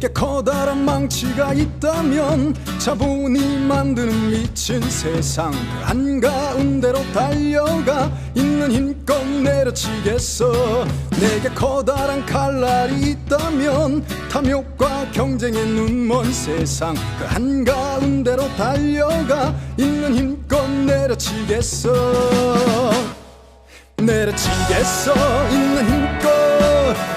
내게 커다란 망치가 있다면 자본이 만드는 미친 세상 그 한가운데로 달려가 있는 힘껏 내려치겠어. 내게 커다란 칼날이 있다면 탐욕과 경쟁의 눈먼 세상 그 한가운데로 달려가 있는 힘껏 내려치겠어. 내려치겠어. 있는 힘껏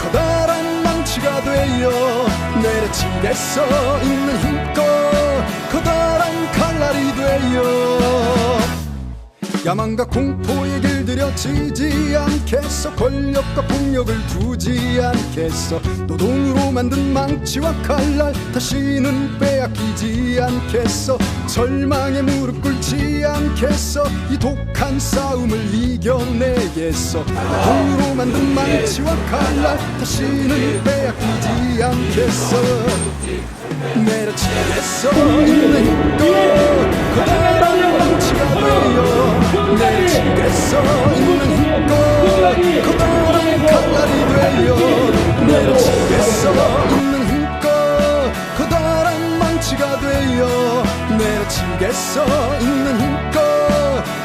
커다란 망치가 되어 내려치겠어 있는 힘껏 커다란 칼날이 되어 야망과 공포에 길들여지지 않겠어. 권력과 폭력을 두지 않겠어. 노동으로 만든 망치와 칼날 다시는 빼앗기지 않겠어. 절망에 무릎 꿇지 않겠어. 이 독한 싸움을 이겨내겠어. 노동으로 만든 망치와 칼날 다시는 빼앗기지 않겠어. 내려치겠어 내려치겠어. 있는 힘껏 커다란 칼날이 되어 내려치겠어. 있는 힘껏 커다란 망치가 되어 내려치겠어. 있는 힘껏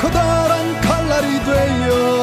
커다란 칼날이 되어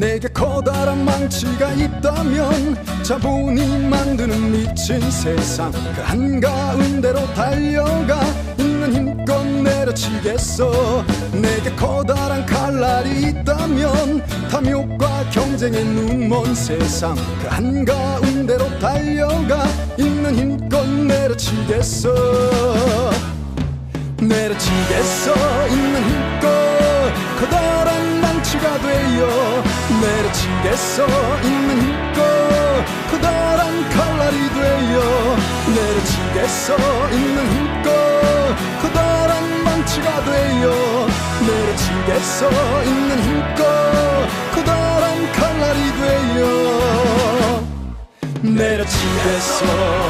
내게 커다란 망치가 있다면 자본이 만드는 미친 세상 그 한가운데로 달려가 있는 힘껏 내려치겠어. 내게 커다란 칼날이 있다면 탐욕과 경쟁의 눈먼 세상 그 한가운데로 달려가 있는 힘껏 내려치겠어. 내려치겠어. 있는 힘껏 커다란 망치가 되어 내려치겠어. 있는 힘껏 커다란 칼날이 되어 내려치겠어. 있는 힘껏 커다란 망치가 되어 내려치겠어. 있는 힘껏 커다란 칼날이 되어 내려치겠어